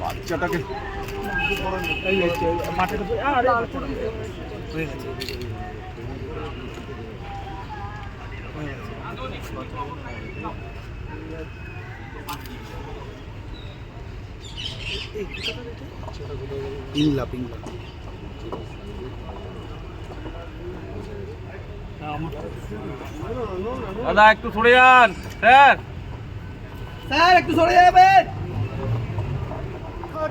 বাচ্চাটাকে পিংলা পিংলা দাদা একটু সরে যান। স্যার। স্যার একটু সরে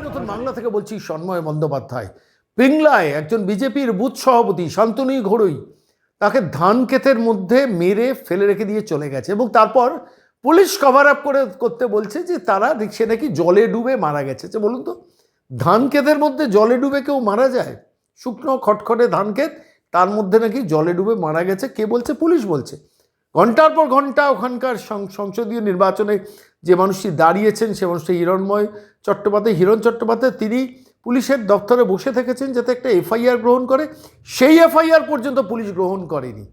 নতুন বাংলা থেকে বলছি সন্ময় বন্দ্যোপাধ্যায়। পিংলায় একজন বিজেপির বুথ সভাপতি শান্তনু ঘড়ুই তাকে ধান ক্ষেতের মধ্যে মেরে ফেলে রেখে দিয়ে চলে গেছে এবং তারপর পুলিশ কভার আপ করে করতে বলছে যে তারা সে নাকি জলে ডুবে মারা গেছে। যে বলুন তো ধান ক্ষেতের মধ্যে জলে ডুবে কেউ মারা যায়? শুকনো খটখটে ধান ক্ষেত তার মধ্যে নাকি জলে ডুবে মারা গেছে, কে বলছে? পুলিশ বলছে। ঘণ্টার পর ঘণ্টা ওখানকার সংসদীয় নির্বাচনে যে মানুষটি দাঁড়িয়েছেন, সে মানুষটি হিরণময় চট্টোপাধ্যায়। হিরণ চট্টোপাধ্যায়, তিনি পুলিশের দপ্তরে বসে থেকেছেন যাতে একটা এফআইআর গ্রহণ করে। সেই এফআইআর পর্যন্ত পুলিশ গ্রহণ করেনি।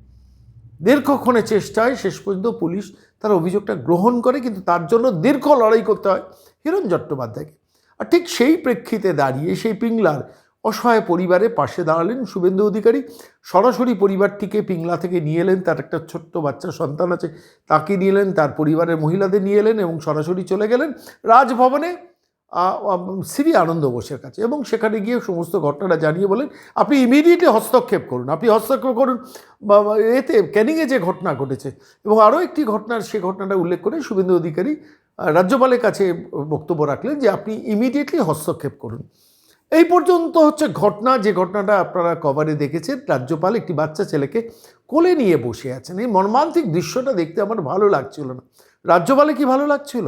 দীর্ঘক্ষণে চেষ্টায় শেষ পর্যন্ত পুলিশ তার অভিযোগটা গ্রহণ করে, কিন্তু তার জন্য দীর্ঘ লড়াই করতে হয় হিরণ চট্টোপাধ্যায়কে। আর ঠিক সেই প্রেক্ষিতে দাঁড়িয়ে সেই পিংলার অসহায় পরিবারের পাশে দাঁড়ালেন শুভেন্দু অধিকারী। সরাসরি পরিবারটিকে পিংলা থেকে নিয়ে এলেন, তার একটা ছোট্ট বাচ্চা সন্তান আছে, তাকে নিয়ে এলেন, তার পরিবারের মহিলাদের নিয়ে এলেন এবং সরাসরি চলে গেলেন রাজভবনে শ্রী আনন্দ বোসের কাছে এবং সেখানে গিয়ে সমস্ত ঘটনাটা জানিয়ে বলেন, আপনি ইমিডিয়েটলি হস্তক্ষেপ করুন, আপনি হস্তক্ষেপ করুন। এতে ক্যানিংয়ে যে ঘটনা ঘটেছে এবং আরও একটি ঘটনার সে ঘটনাটা উল্লেখ করে শুভেন্দু অধিকারী রাজ্যপালের কাছে বক্তব্য রাখলেন যে, আপনি ইমিডিয়েটলি হস্তক্ষেপ করুন। এই পর্যন্ত হচ্ছে ঘটনা, যে ঘটনাটা আপনারা কভারে দেখেছেন, রাজ্যপাল একটি বাচ্চা ছেলেকে কোলে নিয়ে বসে আছেন। এই মর্মান্তিক দৃশ্যটা দেখতে আমার ভালো লাগছিল না। রাজ্যপালে কি ভালো লাগছিল?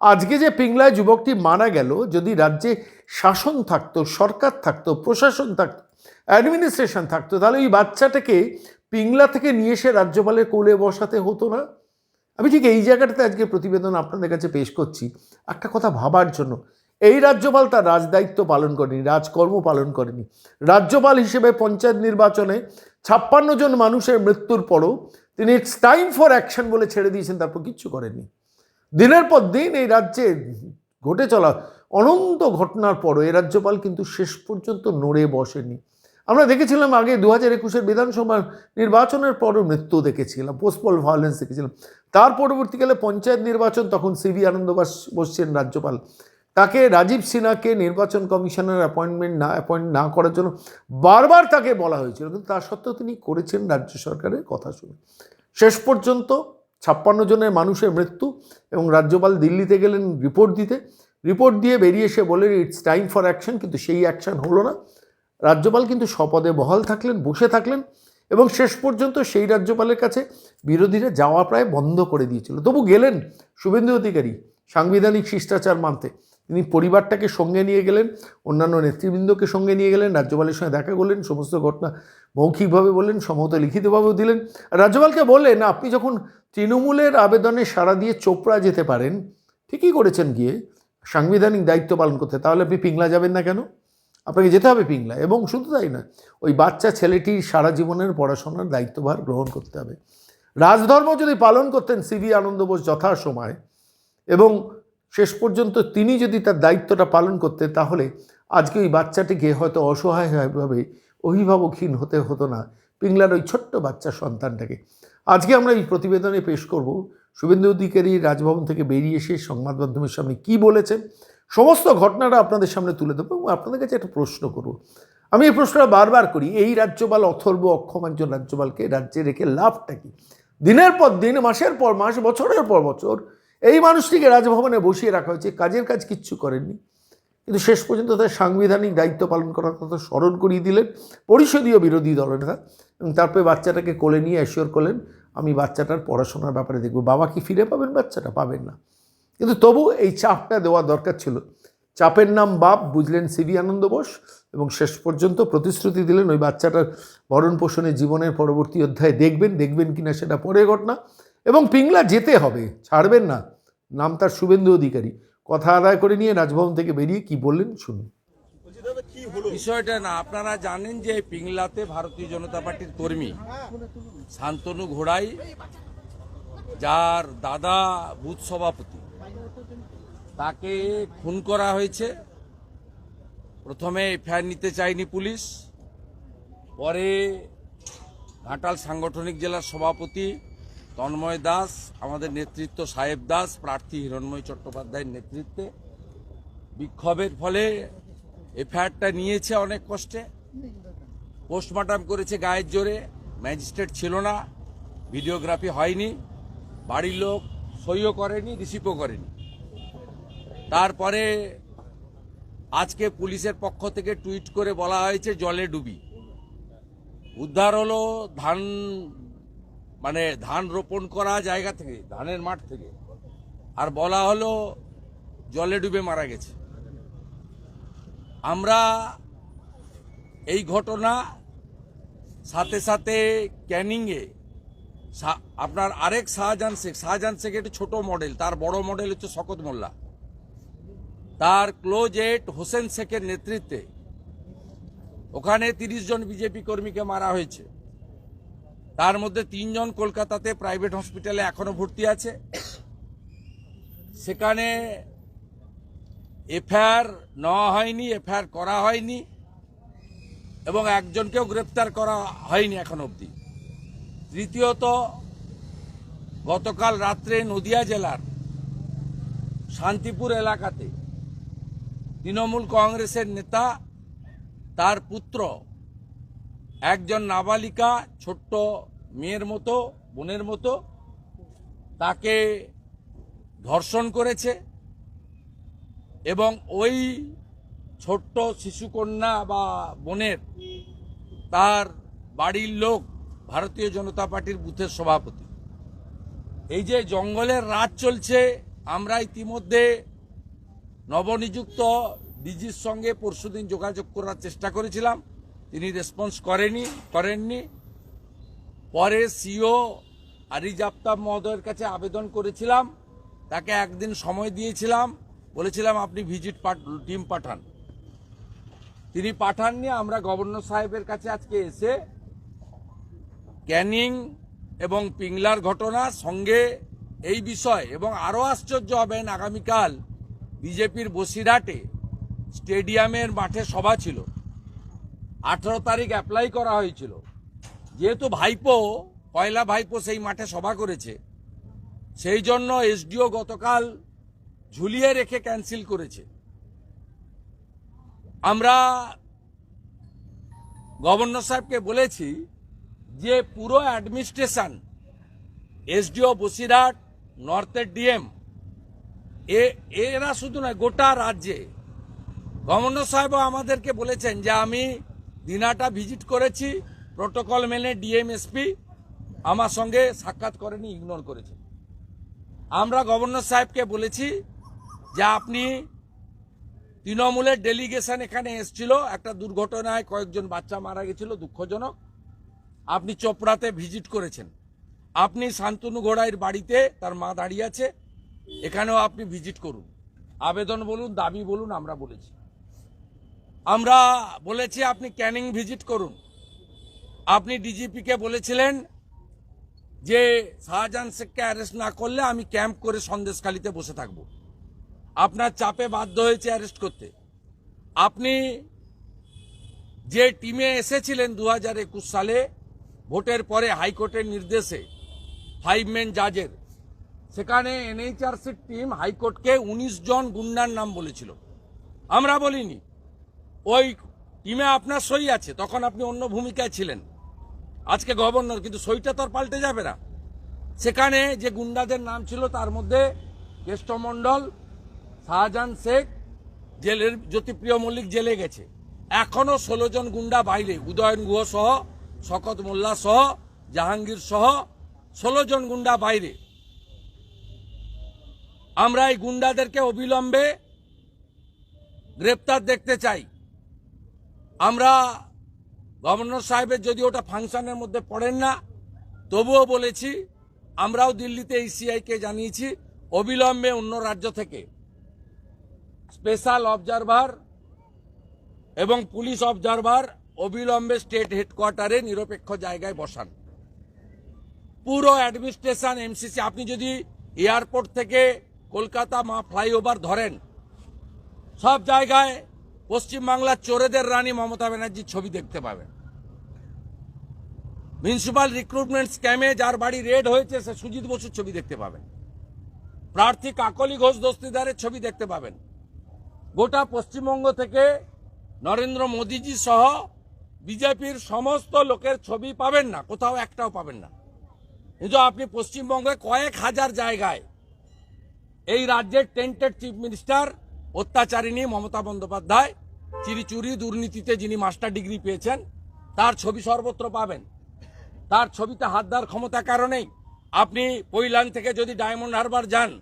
আজকে যে পিংলায় যুবকটি মারা গেল, যদি রাজ্যে শাসন থাকতো, সরকার থাকতো, প্রশাসন থাকতো অ্যাডমিনিস্ট্রেশন থাকতো, তাহলে এই বাচ্চাটাকে পিংলা থেকে নিয়ে এসে রাজ্যপালের কোলে বসাতে হতো না? আমি ঠিক এই জায়গাটাতে আজকে প্রতিবেদন আপনাদের কাছে পেশ করছি। একটা কথা ভাবার জন্য এই রাজ্যপাল তার রাজদায়িত্ব পালন করেনি, রাজকর্ম পালন করেনি। রাজ্যপাল হিসেবে পঞ্চায়েত নির্বাচনে ছাপ্পান্ন জন মানুষের মৃত্যুর পরও তিনি ইটস টাইম ফর অ্যাকশন বলে ছেড়ে দিয়েছেন, তারপর কিচ্ছু করেননি। দিনের পর দিন এই রাজ্যে ঘটে চলা অনন্ত ঘটনার পরও এই রাজ্যপাল কিন্তু শেষ পর্যন্ত নড়ে বসেনি। আমরা দেখেছিলাম আগে দু হাজার একুশের বিধানসভা নির্বাচনের পরও মৃত্যু দেখেছিলাম, পোস্টপল ভায়োলেন্স দেখেছিলাম। তার পরবর্তীকালে পঞ্চায়েত নির্বাচন, তখন সিবি আনন্দ বাস- বসছেন রাজ্যপাল। তাকে রাজীব সিনহাকে নির্বাচন কমিশনের অ্যাপয়েন্টমেন্ট না অ্যাপয়েন্ট না করার জন্য বারবার তাকে বলা হয়েছিল। কিন্তু তা সত্ত্বেও তিনি করেছেন রাজ্য সরকারের কথা শুনে। শেষ পর্যন্ত ছাপ্পান্ন জনের মানুষের মৃত্যু এবং রাজ্যপাল দিল্লিতে গেলেন রিপোর্ট দিতে। রিপোর্ট দিয়ে বেরিয়ে এসে বলেন ইটস টাইম ফর অ্যাকশন কিন্তু সেই অ্যাকশন হলো না। রাজ্যপাল কিন্তু স্বপদে বহাল থাকলেন, বসে থাকলেন এবং শেষ পর্যন্ত সেই রাজ্যপালের কাছে বিরোধীরা যাওয়া প্রায় বন্ধ করে দিয়েছিল। তবু গেলেন শুভেন্দু অধিকারী। সাংবিধানিক শিষ্টাচার মানতে। তিনি পরিবারটাকে সঙ্গে নিয়ে গেলেন, অন্যান্য নেতৃবৃন্দকে সঙ্গে নিয়ে গেলেন, রাজ্যপালের সঙ্গে দেখা করলেন, সমস্ত ঘটনা মৌখিকভাবে বললেন, সম্ভবত লিখিতভাবেও দিলেন। রাজ্যপালকে বললেন, আপনি যখন তৃণমূলের আবেদনে সাড়া দিয়ে চোপড়া যেতে পারেন, ঠিকই করেছেন গিয়ে, সাংবিধানিক দায়িত্ব পালন করতে, তাহলে আপনি পিংলা যাবেন না কেন? আপনাকে যেতে হবে পিংলা। এবং শুধু তাই না ওই বাচ্চা ছেলেটির সারা জীবনের পড়াশোনার দায়িত্বভার গ্রহণ করতে হবে। রাজধর্ম যদি পালন করতেন সিবি আনন্দ বোস যথাসময় এবং শেষ পর্যন্ত তিনি যদি তার দায়িত্বটা পালন করতেন, তাহলে আজকে ওই বাচ্চাটিকে হয়তো অসহায়ভাবে অভিভাবকহীন হতে হতো না। পিংলার ওই ছোট্ট বাচ্চা সন্তানটাকে। আজকে আমরা এই প্রতিবেদনে পেশ করব শুভেন্দু অধিকারী রাজভবন থেকে বেরিয়ে এসে সংবাদ মাধ্যমের সামনে কি বলেছেন, সমস্ত ঘটনাটা আপনাদের সামনে তুলে দেবো এবং আপনাদের কাছে একটা প্রশ্ন করব। আমি এই প্রশ্নটা বারবার করি, এই রাজ্যপাল অথর্ব অক্ষম একজন রাজ্যপালকে রাজ্যে রেখে লাভটা কি? দিনের পর দিন, মাসের পর মাস, বছরের পর বছর এই মানুষটিকে রাজভবনে বসিয়ে রাখা হয়েছে, কাজের কাজ কিচ্ছু করেননি। কিন্তু শেষ পর্যন্ত তার সাংবিধানিক দায়িত্ব পালন করার কথা স্মরণ করিয়ে দিলেন পরিষদীয় বিরোধী দলনেতা এবং তারপরে বাচ্চাটাকে কোলে নিয়ে অ্যাসিওর করলেন, আমি বাচ্চাটার পড়াশোনার ব্যাপারে দেখব। বাবা কি ফিরে পাবেন? বাচ্চাটা পাবেন না। কিন্তু তবু এই চাপটা দেওয়া দরকার ছিল। চাপের নাম বাপ, বুঝলেন সিবি আনন্দ বোস এবং শেষ পর্যন্ত প্রতিশ্রুতি দিলেন ওই বাচ্চাটার ভরণ পোষণে জীবনের পরবর্তী অধ্যায়ে দেখবেন দেখবেন কিনা সেটা পরে ঘটনা। এবং পিংলা যেতে হবে ছাড়বেন না। নাম তার শুভেন্দু অধিকারী। কথা আদায় করে নিয়ে রাজভবন থেকে বেরিয়ে কি বললেন শুনুন। বিষয়টা না আপনারা জানেন যে পিংলাতে ভারতীয় জনতা পার্টির কর্মী শান্তনু ঘোড়াই যার দাদা বুথ সভাপতি তাকে খুন করা হয়েছে। প্রথমে এফআইআর নিতে চায়নি পুলিশ পরে ঘাটাল সাংগঠনিক জেলার সভাপতি তন্ময় দাস, আমাদের নেতৃত্ব সাহেব দাস, প্রার্থী হিরণময় চট্টোপাধ্যায়ের নেতৃত্বে। বিক্ষোভের ফলে এফআইআরটা নিয়েছে অনেক কষ্টে। পোস্টমর্টম করেছে গায়ের জোরে। ম্যাজিস্ট্রেট ছিল না। ভিডিওগ্রাফি হয়নি। বাড়ির লোক সইও করেনি, রিসিভও করেনি। তারপরে আজকে পুলিশের পক্ষ থেকে টুইট করে বলা হয়েছে, জলে ডুবি। উদ্ধার হলো ধান মানে ধান রোপণ করা জায়গা থেকে, ধানের মাঠ থেকে। আর বলা হলো জলে ডুবে মারা গেছে। আমরা এই ঘটনা সাথে সাথে ক্যানিংয়ে আপনার আরেক শাহজাহান শেখ শাহজাহান শেখ একটু ছোট মডেল, তার বড় মডেল হচ্ছে শকত মোল্লা। তার ক্লোজ এট হোসেন শেখের নেতৃত্বে ওখানে তিরিশ জন বিজেপি কর্মীকে মারা হয়েছে। তার মধ্যে তিনজন কলকাতাতে প্রাইভেট হসপিটালে এখনও ভর্তি আছে। সেখানে এফআইআর নেওয়া হয়নি, এফআইআর করা হয়নি এবং একজনকেও গ্রেপ্তার করা হয়নি এখন অবধি। তৃতীয়ত, গতকাল রাত্রে নদিয়া জেলার শান্তিপুর এলাকাতে তৃণমূল কংগ্রেসের নেতা, তার পুত্র একজন নাবালিকা ছোট্ট মেয়ের মতো, বোনের মতো, তাকে ধর্ষণ করেছে এবং ওই ছোট্ট শিশুকন্যা বা বোনের তার বাড়ির লোক ভারতীয় জনতা পার্টির বুথের সভাপতি। এই যে জঙ্গলের রাত চলছে, আমরা ইতিমধ্যে নবনিযুক্ত ডিজির সঙ্গে পরশুদিন যোগাযোগ করার চেষ্টা করেছিলাম। তিনি রেসপন্স করেনি, করেননি। পরে সিও আরিজ আফতাব মহোদয়ের কাছে আবেদন করেছিলাম। তাকে একদিন সময় দিয়েছিলাম। বলেছিলাম, আপনি ভিজিট টিম পাঠান। তিনি পাঠাননি। আমরা গভর্নর সাহেবের কাছে আজকে এসে ক্যানিং এবং পিংলার ঘটনা সঙ্গে এই বিষয় এবং আরও আশ্চর্য হবেন, আগামীকাল বিজেপির বসিরহাটে স্টেডিয়ামের মাঠে সভা ছিল। আঠারো তারিখ অ্যাপ্লাই করা হয়েছিল। যেহেতু ভাইপো, পয়লা ভাইপো সেই মাঠে সভা করেছে। সেই জন্য এসডিও গতকাল ঝুলিয়ে রেখে ক্যান্সেল করেছে। আমরা গভর্নর সাহেবকে বলেছি যে পুরো অ্যাডমিনিস্ট্রেশন এসডিও বসিরহাট নর্থের ডিএম এ, এরা শুধু নয়, গোটা রাজ্যে। গভর্নর সাহেবও আমাদেরকে বলেছেন যে আমি দিনাটা ভিজিট করেছি, প্রোটোকল মেনে ডিএমএসপি আমার সঙ্গে সাক্ষাৎ করেনি, ইগনোর করেছে। আমরা গভর্নর সাহেবকে বলেছি যে আপনি তৃণমূলের ডেলিগেশন এখানে এসছিল, একটা দুর্ঘটনায় কয়েকজন বাচ্চা মারা গেছিল, দুঃখজনক। আপনি চোপড়াতে ভিজিট করেছেন। আপনি শান্তনু ঘোড়াইয়ের বাড়িতে তার মা দাঁড়িয়ে আছে, এখানেও আপনি ভিজিট করুন। আবেদন বলুন, দাবি বলুন, আমরা বলেছি। আমরা বলেছি আপনি ক্যানিং ভিজিট করুন। আপনি ডিজিপিকে বলেছিলেন যে শাহজাহান শেখকে অ্যারেস্ট না করলে আমি ক্যাম্প করে সন্দেশখালিতে বসে থাকব। আপনার চাপে বাধ্য হয়েছে অ্যারেস্ট করতে। আপনি যে টিমে এসেছিলেন দু হাজার একুশ সালে, ভোটের পরে হাইকোর্টের নির্দেশে, ফাইভ মেন জাজের, সেখানে এনএইচআরসির টিম হাইকোর্টকে উনিশ জন গুন্ডার নাম বলেছিল। আমরা বলিনি ওই টিমে আপনার সই আছে, তখন আপনি অন্য ভূমিকায় ছিলেন। আজকে গভর্নর, কিন্তু সইটা তো আর পাল্টে যাবে না। সেখানে যে গুন্ডাদের নাম ছিল, তার মধ্যে কেষ্টমণ্ডল শাহজাহান শেখ, জেলের জ্যোতিপ্রিয় মল্লিক জেলে গেছে। এখনও ষোলো জন গুন্ডা বাইরে, উদয়ন গুহ সহ, শকত মোল্লা সহ, জাহাঙ্গীর সহ, ষোলো জন গুন্ডা বাইরে। আমরা এই গুন্ডাদেরকে অবিলম্বে গ্রেপ্তার দেখতে চাই। আমরা গভর্নর সাহেবের যদি ওটা ফাংশনের মধ্যে পড়েন না, তবুও বলেছি, আমরাও দিল্লিতে এই সিআইকে জানিয়েছি, অবিলম্বে অন্য রাজ্য থেকে স্পেশাল অবজারভার এবং পুলিশ অবজারভার অবিলম্বে স্টেট হেডকোয়ার্টারে নিরপেক্ষ জায়গায় বসান। পুরো অ্যাডমিনিস্ট্রেশন এমসিসি আপনি যদি এয়ারপোর্ট থেকে কলকাতা মা ফ্লাইওভার ধরেন, সব জায়গায় পশ্চিমবাংলার চোরেদের রানী মমতা ব্যানার্জির ছবি দেখতে পাবেন। মিউনিসিপাল রিক্রুটমেন্ট স্ক্যামে যার বাড়ি রেড হয়েছে, সে সুজিত বসুর ছবি দেখতে পাবেন। প্রার্থী কাকলি ঘোষ দস্তিদারের ছবি দেখতে পাবেন। গোটা পশ্চিমবঙ্গ থেকে নরেন্দ্র মোদীজি সহ বিজেপির সমস্ত লোকের ছবি পাবেন না, কোথাও একটাও পাবেন না। কিন্তু আপনি পশ্চিমবঙ্গে কয়েক হাজার জায়গায় এই রাজ্যের টেন্টেড চিফ মিনিস্টার অত্যাচারিণী মমতা বন্দ্যোপাধ্যায়, চিরিচুরি দুর্নীতিতে যিনি মাস্টার ডিগ্রি পেয়েছেন, তার ছবি সর্বত্র পাবেন। তার ছবিতে হাত দেওয়ার ক্ষমতা কারণেই আপনি পৈলান থেকে যদি ডায়মন্ড হারবার যান,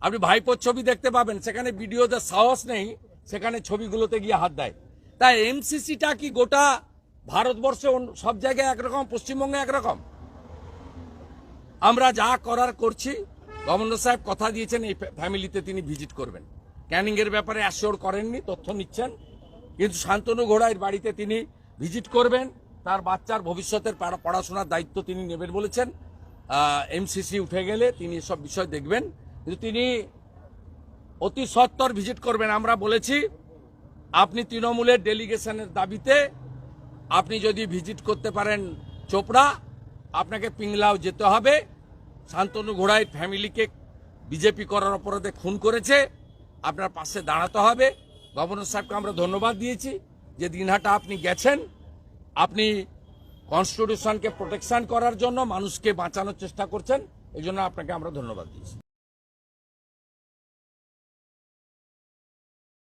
আপনি ভাইপোর ছবি দেখতে পাবেন। সেখানে ভিডিওতে সাহস নেই, সেখানে ছবিগুলোতে গিয়ে হাত দেয়। তাই এমসিসিটা কি গোটা ভারতবর্ষে সব জায়গায় একরকম, পশ্চিমবঙ্গে একরকম? আমরা যা করার করছি, গভর্নর সাহেব কথা দিয়েছেন, এই ফ্যা- ফ্যামিলিতে তিনি ভিজিট করবেন। ক্যানিং এর ব্যাপারে অ্যাসিওর করেননি, তথ্য নিচ্ছেন। কিন্তু শান্তনু ঘোড়াইয়ের বাড়িতে তিনি ভিজিট করবেন। তার বাচ্চার ভবিষ্যতের পড়াশোনার দায়িত্ব তিনি নেবেন বলেছেন। এমসিসি উঠে গেলে তিনি এসব বিষয় দেখবেন। কিন্তু তিনি অতি সত্তর ভিজিট করবেন। আমরা বলেছি, আপনি তৃণমূলের ডেলিগেশনের দাবিতে আপনি যদি ভিজিট করতে পারেন চোপড়া, আপনাকে পিংলাও যেতে হবে। শান্তনু ঘোড়াই ফ্যামিলিকে বিজেপি করার অপরাধে খুন করেছে। আপনার পাশে দাঁড়াতে হবে। গভর্নর সাহেবকে আমরা ধন্যবাদ দিয়েছি যে দিনহাটা আপনি গেছেন। আপনি কনস্টিটিউশনকে প্রোটেকশন করার জন্য মানুষকে বাঁচানোর চেষ্টা করছেন। এই জন্য আপনাকে আমরা ধন্যবাদ দিয়েছি।